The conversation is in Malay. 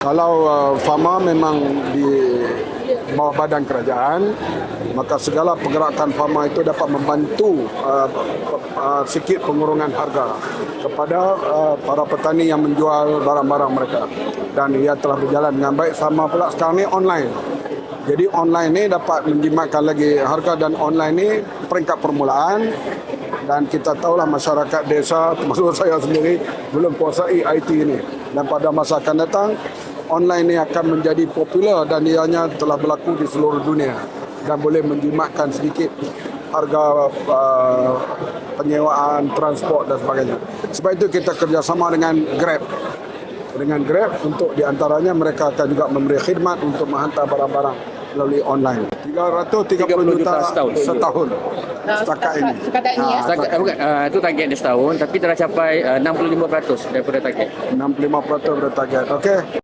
Kalau uh, Fama memang di bawah badan kerajaan, maka segala pergerakan Fama itu dapat membantu uh, uh, sikit pengurungan harga kepada uh, para petani yang menjual barang-barang mereka. Dan ia telah berjalan dengan baik sama pula sekarang ni online. Jadi online ni dapat menjimatkan lagi harga dan online ni peringkat permulaan dan kita tahulah masyarakat desa termasuk saya sendiri belum kuasai IT ini dan pada masa akan datang online ini akan menjadi popular dan ianya telah berlaku di seluruh dunia dan boleh menjimatkan sedikit harga uh, penyewaan transport dan sebagainya. Sebab itu kita kerjasama dengan Grab dengan Grab untuk di antaranya mereka akan juga memberi khidmat untuk menghantar barang-barang melalui online. 330 juta, setahun. setahun setakat ini. Setakat ini, ya? Setakat, eh, bukan, uh, itu target dia setahun tapi telah capai uh, 65% daripada target. 65% dari target. Okey.